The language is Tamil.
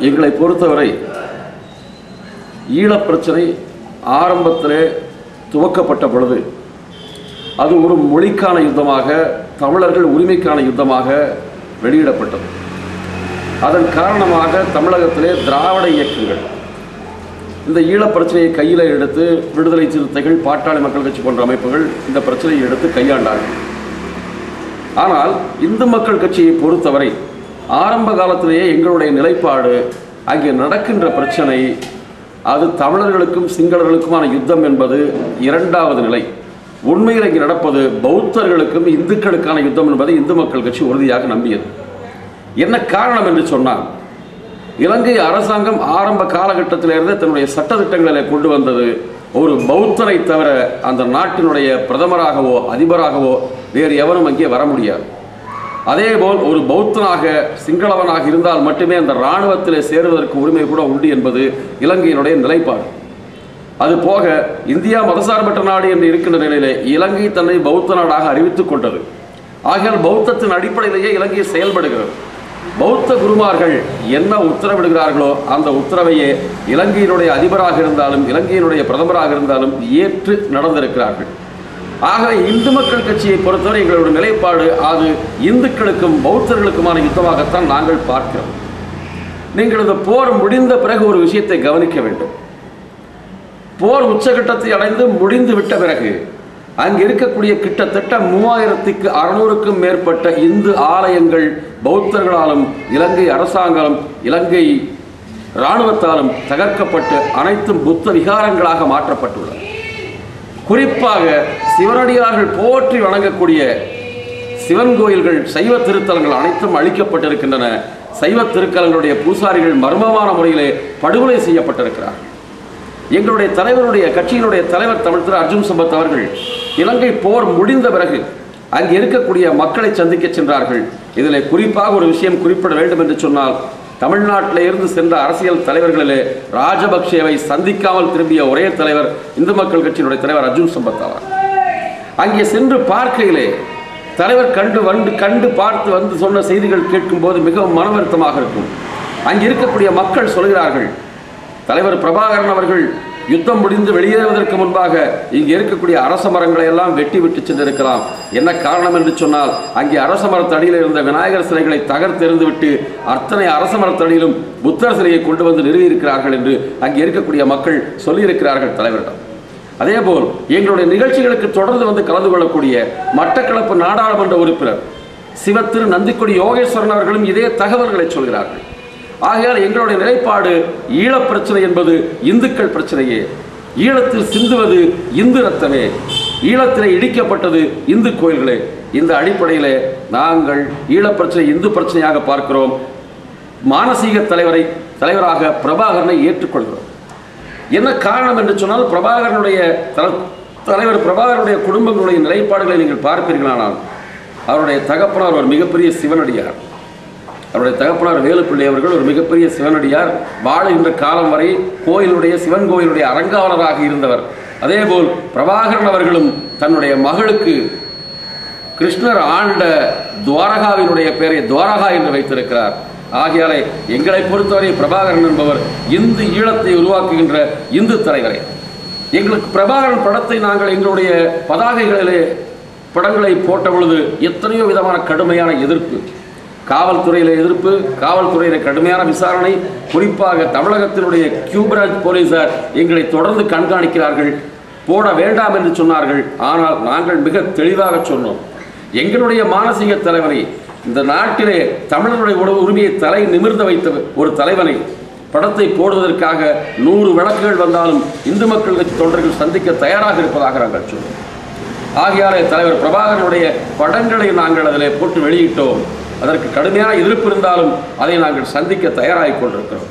எங்களை பொறுத்தவரை ஈழப் பிரச்சனை ஆரம்பத்திலே துவக்கப்பட்ட பொழுது அது ஒரு மொழிக்கான யுத்தமாக தமிழர்கள் உரிமைக்கான யுத்தமாக வெளியிடப்பட்டது. அதன் காரணமாக தமிழகத்திலே திராவிட இயக்கங்கள் இந்த ஈழப் பிரச்சனையை கையில் எடுத்து விடுதலை சிறுத்தைகள் பாட்டாளி மக்கள் கட்சி போன்ற அமைப்புகள் இந்த பிரச்சனையை எடுத்து கையாண்டார்கள். ஆனால் இந்து மக்கள் கட்சியை பொறுத்தவரை ஆரம்ப காலத்திலேயே எங்களுடைய நிலைப்பாடு அங்கே நடக்கின்ற பிரச்சனை அது தமிழர்களுக்கும் சிங்களர்களுக்குமான யுத்தம் என்பது இரண்டாவது நிலை. உண்மையில் இங்கே நடப்பது பௌத்தர்களுக்கும் இந்துக்களுக்கான யுத்தம் என்பதை இந்து மக்கள் கட்சி உறுதியாக நம்பியது. என்ன காரணம் என்று சொன்னால் இலங்கை அரசாங்கம் ஆரம்ப காலகட்டத்திலிருந்து தன்னுடைய சட்டத்திட்டங்களை கொண்டு வந்தது ஒரு பௌத்தரை தவிர அந்த நாட்டினுடைய பிரதமராகவோ அதிபராகவோ வேறு எவரும் அங்கே வர முடியாது. அதேபோல் ஒரு பௌத்தனாக சிங்களவனாக இருந்தால் மட்டுமே அந்த இராணுவத்திலே சேருவதற்கு உரிமை கூட உண்டு என்பது இலங்கையினுடைய நிலைப்பாடு. அது போக இந்தியா மதசார்பற்ற நாடு என்று இருக்கின்ற நிலையிலே இலங்கை தன்னை பௌத்த நாடாக அறிவித்துக் கொண்டது. ஆகையால் பௌத்தத்தின் அடிப்படையிலேயே இலங்கை செயல்படுகிறது. பௌத்த குருமார்கள் என்ன உத்தரவிடுகிறார்களோ அந்த உத்தரவையே இலங்கையினுடைய அதிபராக இருந்தாலும் இலங்கையினுடைய பிரதமராக இருந்தாலும் ஏற்று நடந்திருக்கிறார்கள். ஆகவே இந்து மக்கள் கட்சியை பொறுத்தவரை எங்களுடைய நிலைப்பாடு அது இந்துக்களுக்கும் பௌத்தர்களுக்குமான யுத்தமாகத்தான் நாங்கள் பார்க்கிறோம். நீங்கள் இந்த போர் முடிந்த பிறகு ஒரு விஷயத்தை கவனிக்க வேண்டும். போர் உச்சகட்டத்தை அடைந்து முடிந்து விட்ட பிறகு அங்கு இருக்கக்கூடிய கிட்டத்தட்ட மூவாயிரத்துக்கு அறுநூறுக்கும் மேற்பட்ட இந்து ஆலயங்கள் பௌத்தர்களாலும் இலங்கை அரசாங்கம் இலங்கை இராணுவத்தாலும் தகர்க்கப்பட்டு அனைத்தும் புத்த விகாரங்களாக மாற்றப்பட்டுள்ளன. குறிப்பாக சிவனடியார்கள் போற்றி வணங்கக்கூடிய சிவன் கோயில்கள் சைவ திருத்தலங்கள் அனைத்தும் அழிக்கப்பட்டிருக்கின்றன. சைவ திருக்கலங்களுடைய பூசாரிகள் மர்மமான முறையிலே படுகொலை செய்யப்பட்டிருக்கிறார்கள். எங்களுடைய தலைவருடைய கட்சியினுடைய தலைவர் தமிழ் திரு அர்ஜுன் சம்பத் அவர்கள் இலங்கை போர் முடிந்த பிறகு அங்கே இருக்கக்கூடிய மக்களை சந்திக்க சென்றார்கள். இதில் குறிப்பாக ஒரு விஷயம் குறிப்பிட வேண்டும் என்று சொன்னால் தமிழ்நாட்டில் இருந்து சென்ற அரசியல் தலைவர்களிலே ராஜபக்சேவை சந்திக்காமல் திரும்பிய ஒரே தலைவர் இந்து மக்கள் கட்சியினுடைய தலைவர் அர்ஜுன் சம்பத் ஆவார். அங்கே சென்று பார்க்கையிலே தலைவர் கண்டு வந்து கண்டு பார்த்து வந்து சொன்ன செய்திகள் கேட்கும்போது மிகவும் மன வருத்தமாக இருக்கும். அங்கே இருக்கக்கூடிய மக்கள் சொல்கிறார்கள் தலைவர் பிரபாகரன் அவர்கள் யுத்தம் முடிந்து வெளியேறுவதற்கு முன்பாக இங்கே இருக்கக்கூடிய அரச மரங்களை எல்லாம் வெட்டி விட்டு சென்றிருக்கலாம். என்ன காரணம் என்று சொன்னால் அங்கே அரச மரத்தடியில் இருந்த விநாயகர் சிலைகளை தகர்த்தெறிந்து விட்டு அத்தனை அரச மரத்தடியிலும் புத்தர் சிலையை கொண்டு வந்து நிறுவியிருக்கிறார்கள் என்று அங்கே இருக்கக்கூடிய மக்கள் சொல்லியிருக்கிறார்கள் தலைவரிடம். அதேபோல் எங்களுடைய நிகழ்ச்சிகளுக்கு தொடர்ந்து வந்து கலந்து கொள்ளக்கூடிய மட்டக்களப்பு நாடாளுமன்ற உறுப்பினர் சிவத்திரு நந்திக்குடி யோகேஸ்வரன் அவர்களும் இதே தகவல்களை சொல்கிறார்கள். ஆகையால் எங்களுடைய நிலைப்பாடு ஈழப் பிரச்சனை என்பது இந்துக்கள் பிரச்சனையே. ஈழத்தில் சிந்துவது இந்து ரத்தமே. ஈழத்திலே இடிக்கப்பட்டது இந்து கோயில்களே. இந்த அடிப்படையிலே நாங்கள் ஈழப் பிரச்சனை இந்து பிரச்சனையாக பார்க்கிறோம். மானசீக தலைவரை தலைவராக பிரபாகரனை ஏற்றுக்கொள்கிறோம். என்ன காரணம் என்று சொன்னால் பிரபாகரனுடைய தல- தலைவர் பிரபாகரனுடைய குடும்பங்களுடைய நிலைப்பாடுகளை நீங்கள் பார்ப்பீர்களானால் அவருடைய தகப்பனார் ஒரு மிகப்பெரிய சிவனடியார். அவருடைய தகப்பனார் வேலுப்பிள்ளை அவர்கள் ஒரு மிகப்பெரிய சிவனடியார். வாழுகின்ற காலம் வரை கோயிலுடைய சிவன் கோயிலுடைய அரங்காவலராக இருந்தவர். அதேபோல் பிரபாகரன் அவர்களும் தன்னுடைய மகளுக்கு கிருஷ்ணர் ஆண்ட துவாரகாவினுடைய பெயரை துவாரகா என்று வைத்திருக்கிறார். ஆகையாலே எங்களை பொறுத்தவரை பிரபாகரன் என்பவர் இந்து ஈழத்தை உருவாக்குகின்ற இந்து தலைவரை. எங்களுக்கு பிரபாகரன் படத்தை நாங்கள் எங்களுடைய பதாகைகளிலே படங்களை போட்ட பொழுது எத்தனையோ விதமான கடுமையான எதிர்ப்பு. காவல்துறையில் எதிர்ப்பு காவல்துறையில கடுமையான விசாரணை குறிப்பாக தமிழகத்தினுடைய கியூபிராஜ் போலீசார் எங்களை தொடர்ந்து கண்காணிக்கிறார்கள். போட வேண்டாம் என்று சொன்னார்கள். ஆனால் நாங்கள் மிக தெளிவாக சொன்னோம். எங்களுடைய மானசீக தலைவனை இந்த நாட்டிலே தமிழர்களுடைய உணவு உரிமையை தலை நிமிர்ந்த வைத்த ஒரு தலைவனை படத்தை போடுவதற்காக நூறு வழக்குகள் வந்தாலும் இந்து மக்கள் கட்சி தொண்டர்கள் சந்திக்க தயாராக இருப்பதாக நாங்கள் சொன்னோம். ஆகையாலே தலைவர் பிரபாகரனுடைய படங்களை நாங்கள் அதில் போட்டு வெளியிட்டோம். அதற்கு கடுமையான எதிர்ப்பு இருந்தாலும் அதை நாங்கள் சந்திக்க தயாராகிக் கொண்டிருக்கிறோம்.